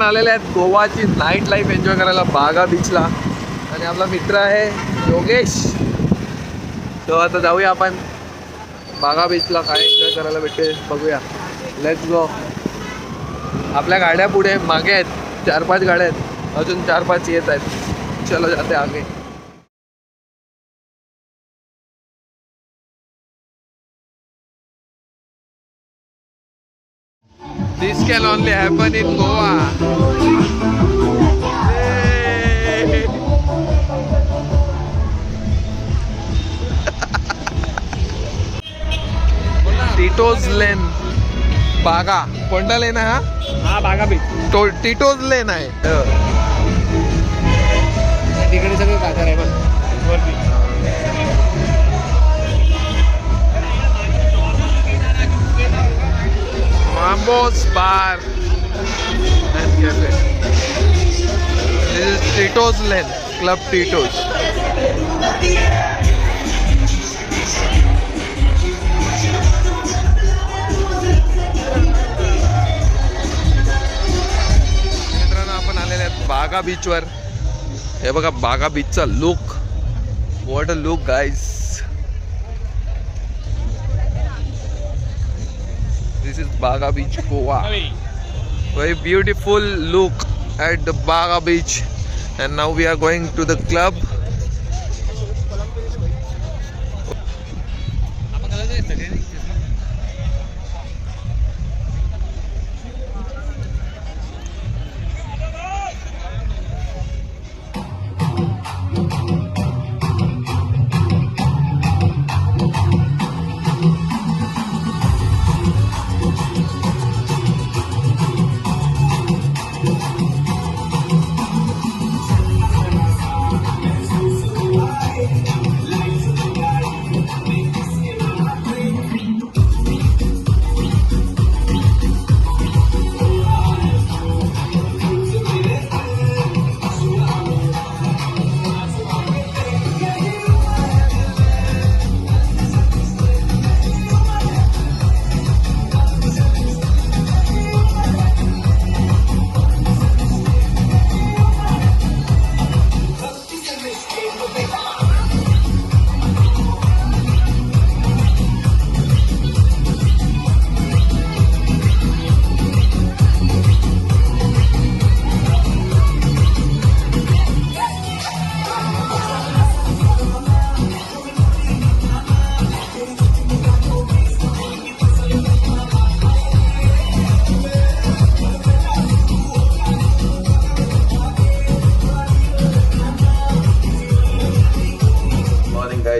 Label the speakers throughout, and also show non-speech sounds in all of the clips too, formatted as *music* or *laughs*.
Speaker 1: आपण आलेले आहेत. गोवाची नाईट लाईफ एन्जॉय करायला बागा बीचला आणि आपला मित्र आहे योगेश. तो आता जाऊया आपण. बागा बीचला काय एन्जॉय करायला भेटते बघूया. लेट्स गो आपल्या गाड्या पुढे मागे आहेत. चार पाच गाड्या आहेत. अजून चार पाच येत आहेत. चलो जाते आगे. This can only happen in Goa. Tito's lane Baga. कोणता लेन आहे हा?
Speaker 2: हा बागा बीच
Speaker 1: तो टिटोज लेन आहे. हो.
Speaker 2: तिकडे सगळं कातर आहे बघ. वरती
Speaker 1: Tito's Bar and Cafe. This is Tito's Lane, Club Tito's. मित्रांनो आपण आलेले आहेत बागा बीचवर हे बघा Baga बीचचा look what a look guys is Baga Beach, Goa. Very beautiful look at the Baga Beach. And now we are going to the club.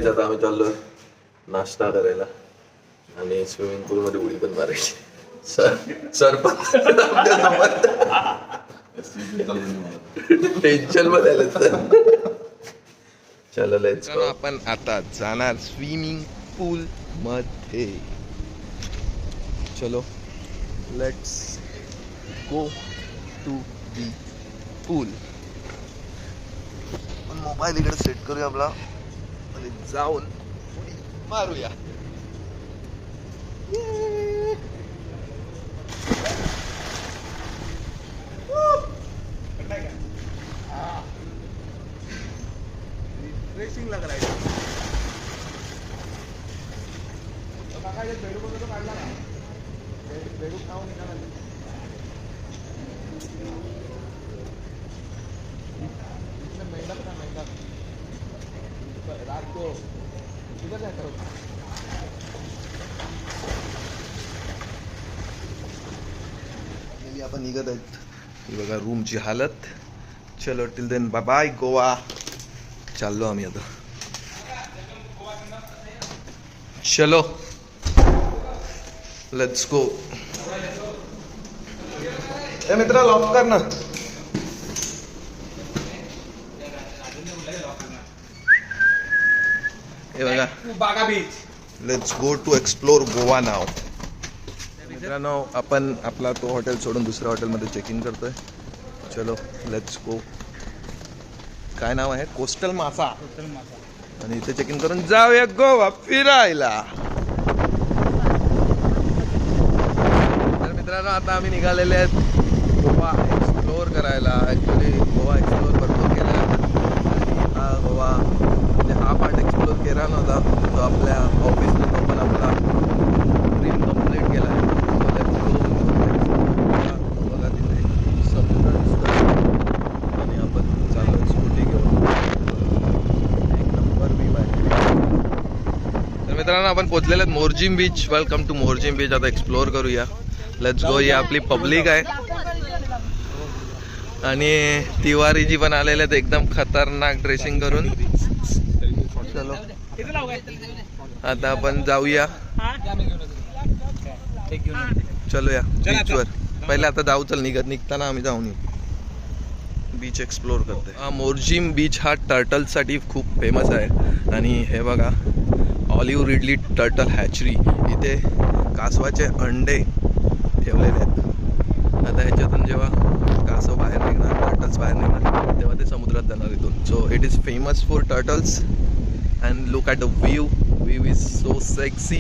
Speaker 1: काय आता आम्ही चाललोय. नाश्ता करायला. आणि स्विमिंग पूल मध्ये उडी पण मारायची. सर सर पण टेन्शनमध्ये आलं सर. चलो लेट्स आपण आता जाणार स्विमिंग पूल मध्ये. चलो. Let's go to the pool mobile इकडे सेट करूया आपला. आणि जाऊन उडी मारूया
Speaker 2: रिफ्रेशिंग लग रहा है रात को हो.
Speaker 1: Finally आपण निघत आहेत. ही बघा रूमची हालत. चलो till then bye bye Goa चाललो आम्ही आता. चलो लेट्स गो ए मित्रा लॉक कर ना. बघा
Speaker 2: Baga beach.
Speaker 1: Let's go to explore Goa नाव मित्रांनो आपण आपला तो हॉटेल सोडून दुसऱ्या हॉटेलमध्ये चेक इन करतोय. चलो लेट्स गो काय नाव आहे? कोस्टल मासा
Speaker 2: होटल मासा
Speaker 1: आणि इथे चेक इन करून जाऊया गोवा फिरायला. तर मित्रांनो आता आम्ही निघालेले आहेत गोवा एक्सप्लोअर करायला. ॲक्च्युली गोवा एक्सप्लोअर भरपूर केला आणि हा गोवा म्हणजे हा पार्ट एक्सप्लोअर नव्हता तो आपल्या ऑफिसला तो पण आपला ड्रीम कंप्लीट केला आहे. बघा तिथे समुद्र आणि आपण चालू स्कूटी घेऊन. एक नंबर व्यू आहे. तर मित्रांनो आपण पोचलेले आहेत Morjim beach welcome to Morjim beach आता एक्सप्लोअर करूया. लेट्स गो ही आपली पब्लिक आहे. आणि तिवारी जी पण आलेले आहेत. एकदम खतरनाक ड्रेसिंग करून चलो आता आपण जाऊया. चलो या बीचवर पहिले आता जाऊ चल निघत निघताना आम्ही जाऊन येऊ. बीच एक्सप्लोर करते. हा मोरजिम बीच हा टर्टलसाठी खूप फेमस आहे. आणि हे बघा ऑलिव्ह रिडली टर्टल हॅचरी इथे कासवाचे अंडे ठेवलेले आहेत. आता ह्याच्यातून जेव्हा कासव बाहेर निघणार टर्टल्स बाहेर निघणार तेव्हा ते समुद्रात जाणार इथून. So it is famous for turtles and look at the view view is so sexy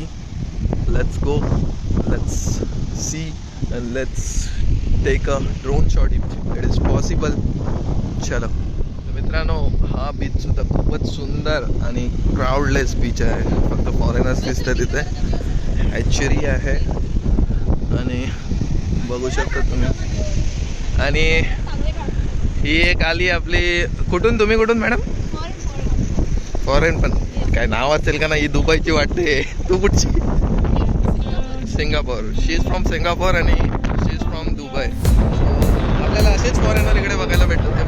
Speaker 1: let's go let's see and let's take a drone shot if it is possible चलो. तर मित्रांनो हा बीच सुद्धा खूपच सुंदर आणि क्राऊडलेस बीच आहे. फक्त फॉरेनर्स दिसतात तिथे हॅचरी आहे. आणि बघू शकता तुम्ही. आणि ही एक आली आपली कुठून? तुम्ही कुठून मॅडम फॉरेन पण. काय नाव असेल का नाही ही दुबईची वाटते. तू कुठची? Singapore. She is from Singapore आणि शी इज फ्रॉम दुबई आपल्याला असेच फॉरेनर इकडे बघायला भेटतात.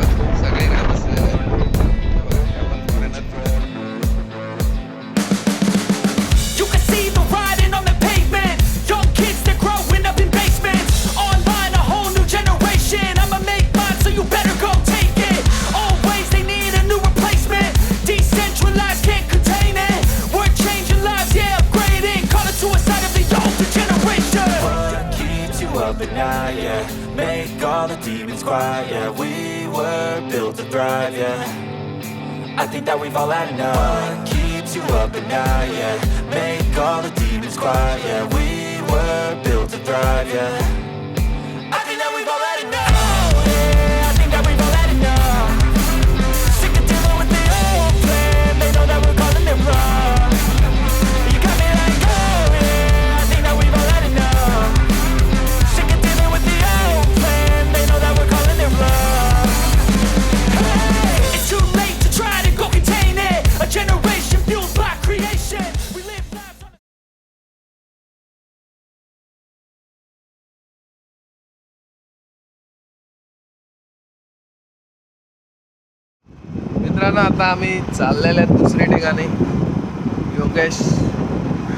Speaker 3: All had enough What keeps you up at night, yeah? Make all the demons quiet, yeah. We were built to thrive, yeah
Speaker 1: मित्रांनो आता आम्ही चाललेले आहेत दुसरी ठिकाणी. योगेश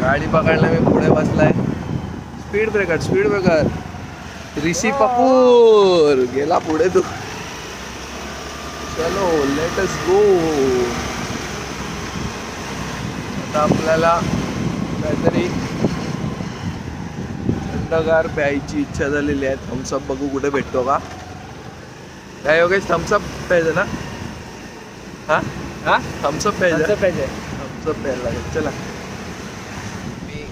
Speaker 1: गाडी पकडला मी पुढे बसलाय. Speed breaker speed breaker Rishi Kapoor गेला पुढे तू. चलो लेट अस गो आता आपल्याला काहीतरी थंडगार प्यायची इच्छा झालेली आहे. थम्सअप बघू कुठे भेटतो का? काय योगेश थम्सअप पाहिजे ना? हा?
Speaker 2: हा?
Speaker 1: थम्सअप पाहिजे
Speaker 2: पाहिजे
Speaker 1: थम्सअप प्यायला लागेल. चला. मी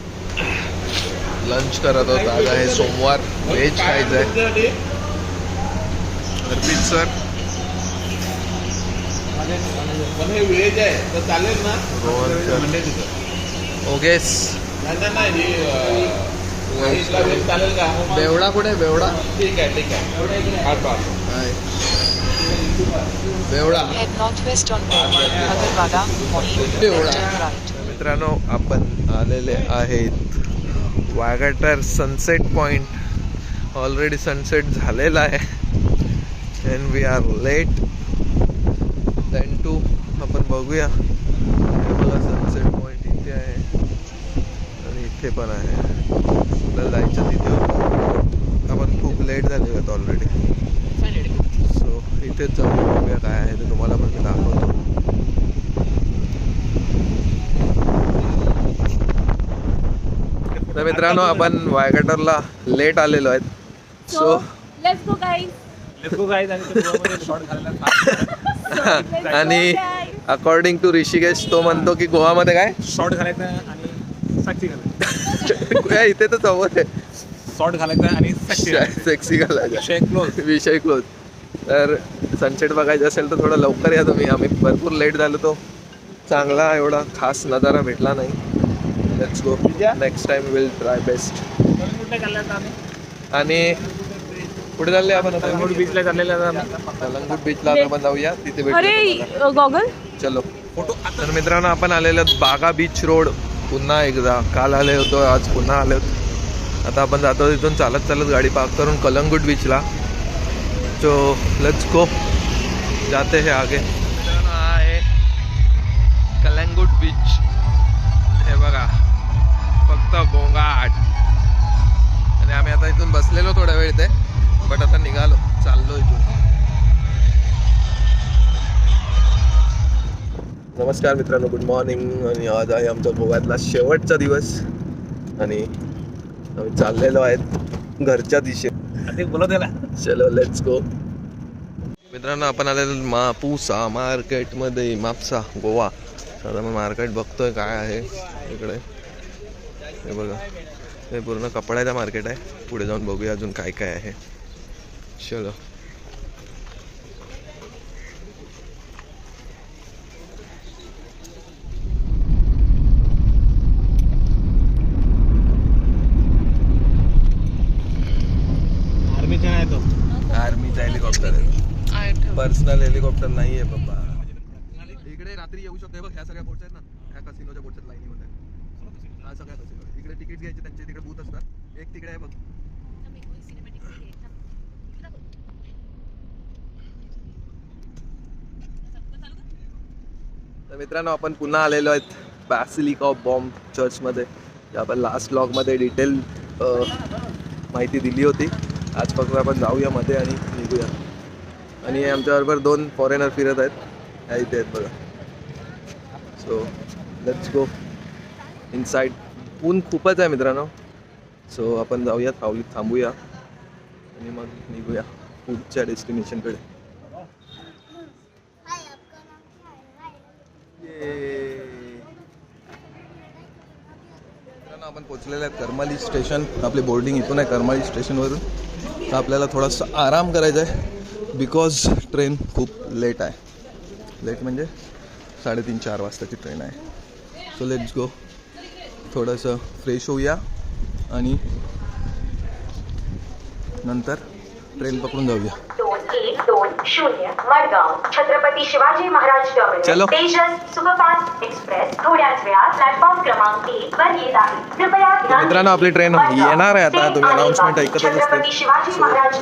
Speaker 1: लंच करत होतो. आज आहे सोमवार. व्हेज खायचं आहे अर्पित सर
Speaker 2: व्हेज आहे. तर चालेल ना?
Speaker 1: ओगेस. बेवडा कुठे? बेवडा.
Speaker 2: ठीक आहे ठीक आहे.
Speaker 1: बेवडा. मित्रांनो आपण आलेले आहेत Vagator sunset point already sunset झालेला आहे. And we are late then to आपण बघूया. हे बघा सनसेट पॉइंट इथे आहे. आणि इथे पण आहे. आपल्याला जायचं तिथे होतं. आपण खूप लेट झाले आहेत ऑलरेडी सो इथेच जाऊन बघूया काय आहे ते तुम्हाला पण मी दाखवतो. तर मित्रांनो आपण वायगटरला लेट आलेलो आहेत. So
Speaker 4: let's go guys.
Speaker 2: Let's काय आणि
Speaker 1: अकॉर्डिंग टू ऋषिकेश तो म्हणतो की गोवामध्ये काय?
Speaker 2: शॉर्ट घालायचं आणि *laughs*
Speaker 1: इथे तर समोर आहे.
Speaker 2: शॉर्ट घालायचा आणि
Speaker 1: सेक्सी *laughs* घालायचा.
Speaker 2: विषय
Speaker 1: क्लोज तर सनसेट बघायचं असेल तर थोडं लवकर या तुम्ही. आम्ही भरपूर लेट झालो तो. चांगला एवढा खास नजारा भेटला नाही. Let's go next time will try best
Speaker 2: कुठे
Speaker 1: आणि पुढे चालले आपण आता?
Speaker 2: कलंगूट बीचला चाललेला
Speaker 1: कलंगूट बीचला आपण जाऊया. तिथे भेटू
Speaker 5: अरे गॉगल?
Speaker 1: चलो. तर मित्रांनो आपण आलेलो बागा बीच रोड पुन्हा एकदा काल आले होतो आज पुन्हा आले होतो आता आपण जातो तिथून चालत चालत गाडी पार्क करून कलंगूट बीचला तो लेट्स गो जाते हे आगे. मित्रांनो, हा आहे कलंगूट बीच हे बघा फक्त गोंगाट आणि आम्ही आता इथून बसलेलो थोड्या वेळ ते बट आता निघालो चाललो इथून. नमस्कार मित्रांनो गुड मॉर्निंग आणि आज आहे आमचा गोव्यातला शेवटचा दिवस. आणि आम्ही चाललेलो आहेत घरच्या दिशे चलो लेट्स गो मित्रांनो आपण आलेलो मापुसा मार्केटमध्ये मापसा गोवा. आता मी मार्केट बघतोय काय आहे इकडे. हे बघा. हे पूर्ण कपड्याचं मार्केट आहे. पुढे जाऊन बघूया अजून काय काय आहे. चलो
Speaker 2: आर्मीचा नाही तो
Speaker 1: आर्मीचा हेलिकॉप्टर आहे पर्सनल हेलिकॉप्टर नाही आहे पप्पा इकडे रात्री येऊ शकतो. हे बघ ह्या सगळ्या बोट्स आहेत ना. ह्या कसिनोच्या बोट्स लाईनीमध्ये. हा सगळ्या कसिनो इकडे तिकीट घ्यायचे त्यांचे तिकडे बूथ असतात. एक तिकडे आहे बघ. तर मित्रांनो आपण पुन्हा आलेलो आहेत बॅसिलिक ऑफ बॉम्ब चर्चमध्ये आपण लास्ट ब्लॉगमध्ये डिटेल माहिती दिली होती. आज फक्त आपण जाऊया मध्ये आणि निघूया आणि आमच्याबरोबर दोन फॉरेनर फिरत आहेत. ह्या इथे आहेत बघा. So let's go inside ऊन खूपच आहे मित्रांनो. सो आपण जाऊया थांबू थांबूया. आणि मग निघूया पुढच्या डेस्टिनेशनकडे मित्रांनो, आपण पोचलेले आहेत करमाली स्टेशन आपली बोर्डिंग इथून आहे करमाली स्टेशनवरून तर आपल्याला थोडासा आराम करायचा आहे बिकॉज ट्रेन खूप लेट आहे. लेट म्हणजे साडेतीन चार वाजताची ट्रेन आहे. सो लेट्स गो थोडंसं फ्रेश होऊया आणि नंतर ट्रेन पकडून जाऊया.
Speaker 4: दोन एक दोन शून्य मडगाव छत्रपती शिवाजी महाराज
Speaker 1: चलो.
Speaker 4: टर्मिनस तेजस सुपरफास्ट एक्सप्रेस थोड्याच वेळात प्लॅटफॉर्म क्रमांक एक वर येत आहे कृपया ध्यान
Speaker 1: मित्रांनो, आपली. ट्रेन येणार आहे आता. तुम्ही.
Speaker 4: Chhatrapati Shivaji Maharaj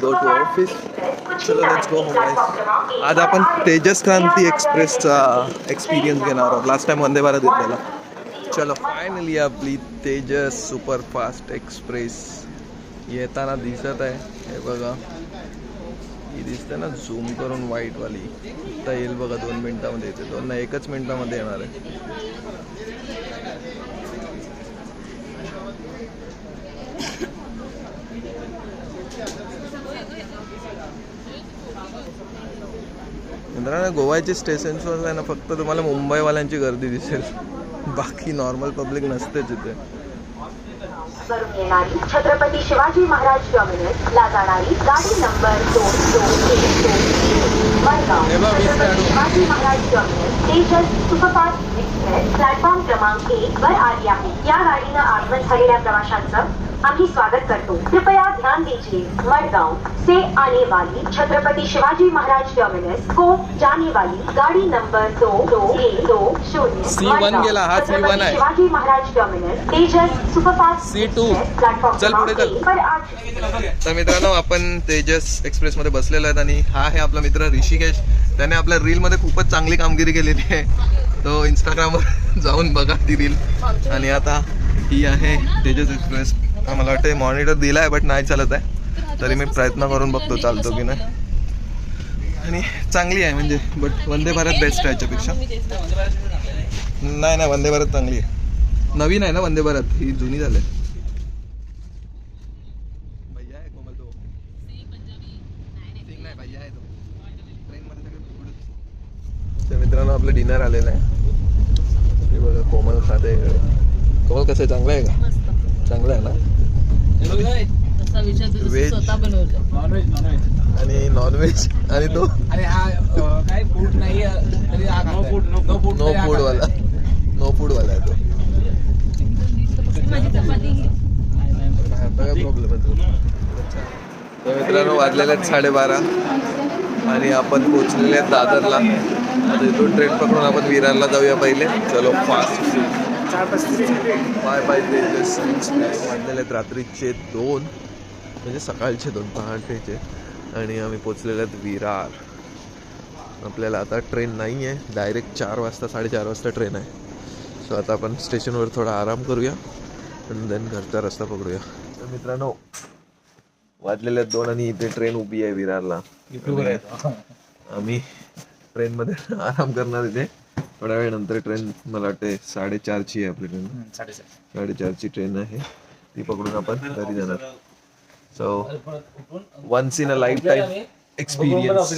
Speaker 1: go to
Speaker 4: superfast
Speaker 1: office.
Speaker 4: Express कुछ
Speaker 1: चलो लेट्स गो होम आज आपण. तेजस क्रांती एक्सप्रेसचा एक्सपिरियन्स घेणार आहोत लास्ट टाइम वंदे भारत घेतलेला चलो फायनली आपली तेजस सुपरफास्ट एक्सप्रेस येताना दिसत आहे. हे बघा. ही दिसते ना झूम करून व्हाईटवाली आता येईल बघा दोन मिनिटामध्ये येते. दोन ना एकच मिनिटामध्ये येणार आहे. मित्रांनो गोव्याचे स्टेशन्सवर आहे ना फक्त तुम्हाला मुंबईवाल्यांची गर्दी दिसेल. बाकी नॉर्मल पब्लिक नसतेच इथे
Speaker 4: वरून येणारी छत्रपती शिवाजी महाराज टर्मिनस ला जाणारी गाडी नंबर दोन दोन एक दोन
Speaker 1: हे.
Speaker 4: Shivaji Maharaj terminus Tejas superfast express platform क्रमांक एक वर आली आहे. या गाडीनं आगमन झालेल्या प्रवाशांचं आम्ही स्वागत करतो कृपया ध्यान दीजिए मडगांव से आने वाली छत्रपति शिवाजी महाराज टर्मिनस को जाने वाली गाड़ी नंबर दो दो एक दो शून्य
Speaker 1: C1
Speaker 4: मडगांव,
Speaker 1: गेला, हा C1
Speaker 4: छत्रपति
Speaker 1: आहे.
Speaker 4: Shivaji Maharaj terminus Tejas superfast
Speaker 1: C2.
Speaker 4: Express, platform
Speaker 1: चल पुढे
Speaker 4: क्रमांक
Speaker 1: चल.
Speaker 4: एक पर आज
Speaker 1: तर मित्रांनो आपण तेजस एक्सप्रेसमध्ये बसलेलो आहेत आणि हा आहे आपला मित्र ऋषिकेश त्याने आपल्या रीलमध्ये खूपच चांगली कामगिरी केलेली आहे तो इंस्टाग्रामवर *laughs* जाऊन बघा ती रील आणि आता ही आहे तेजस एक्सप्रेस हा मला वाटतं मॉनिटर दिला आहे बट नाही चालत आहे. तरी मी प्रयत्न करून बघतो चालतो की नाही. आणि चांगली आहे म्हणजे बट वंदे भारत बेस्ट आहे याच्यापेक्षा. नाही नाही वंदे भारत चांगली आहे. नवीन आहे ना वंदे भारत? ही जुनी झाली. आहे. भैया आहे कोमल तो सिंग नाही भैया आहे तो ट्रेनमध्ये सगळे बुडबुडच. तर मित्रांनो आपले डिनर आलेला आहे हे बघा कोमल खाते इकडे कोमल कसं आहे चांगलं आहे का चांगलं आहे ना
Speaker 5: तसा विचार तुझं
Speaker 1: Veg.
Speaker 5: बनवलं
Speaker 1: आणि नॉनव्हेज आणि तो?
Speaker 6: अरे हा अं, काय फूड नाही तरी हा no food no food
Speaker 1: no food वाला. नो फूड वाला आहे तो.
Speaker 5: माझी चपाती.
Speaker 1: आता काय प्रॉब्लेम आहे तुला तर मित्रांनो वाजलेले आहेत साडेबारा. आणि आपण पोचलेले आहेत दादरला. आता इथून ट्रेन पकडून आपण विरारला जाऊया पहिले. चलो फास्ट बाय बाय वाजलेले आहेत रात्रीचे दोन. म्हणजे सकाळचे दोन पहाटेचे आणि आम्ही पोचलेले आहेत विरार. आपल्याला आता ट्रेन नाही आहे. डायरेक्ट चार वाजता साडेचार वाजता ट्रेन आहे. सो आता आपण स्टेशनवर थोडा आराम करूया आणि देन घरचा रस्ता पकडूया. तर मित्रांनो वाजलेले आहेत दोन आणि इथे ट्रेन उभी आहे विरारला. आम्ही ट्रेनमध्ये आराम करणार इथे. थोड्या वेळ नंतर ट्रेन मला वाटते साडेचारची आहे आपली ट्रेन साडेचारची ट्रेन आहे. ती पकडून आपण घरी जाणार. So once in a life time experience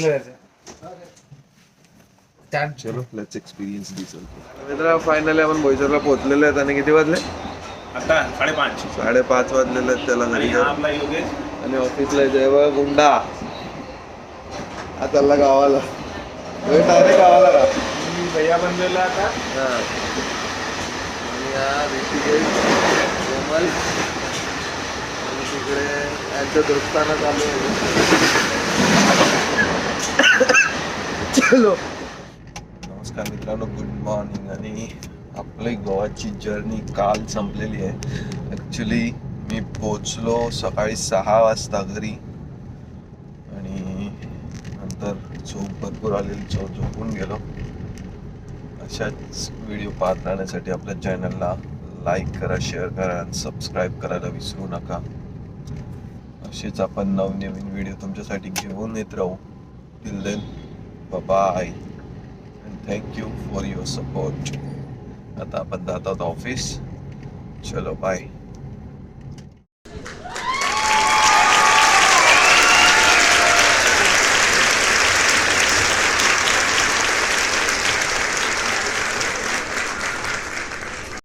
Speaker 1: चलो लेट्स एक्सपिरियन्स दिस मित्र फायनली आपण बोईसरला पोहोचलेले आहेत आणि किती वाजले?
Speaker 2: आता साडेपाच.
Speaker 1: साडेपाच वाजलेले आहेत त्याला
Speaker 2: आणि
Speaker 1: घरी. आणि ऑफिसला जेव्हा गुंडा. हा चालला गावाला. डायरेक्ट गावाला का
Speaker 2: भैया बनलेला आता.
Speaker 1: हा. आणि हा ऋषिकेश कोमल. आणि तिकडे यांच्या दोस्ताना चालू आहे. चलो. नमस्कार मित्रांनो गुड मॉर्निंग आणि आपली गोवाची जर्नी काल संपलेली आहे. ॲक्च्युली मी पोचलो सकाळी सहा वाजता घरी. आणि नंतर झोप भरपूर आलेली झोप झोपून गेलो. अशाच व्हिडिओ पाहत राहण्यासाठी आपल्या चॅनलला लाईक करा शेअर करा आणि सबस्क्राईब करायला विसरू नका. असेच आपण नवनवीन व्हिडिओ तुमच्यासाठी घेऊन येत राहू. Till then bye and thank you for your support आता आपण जात आहोत ऑफिस चलो बाय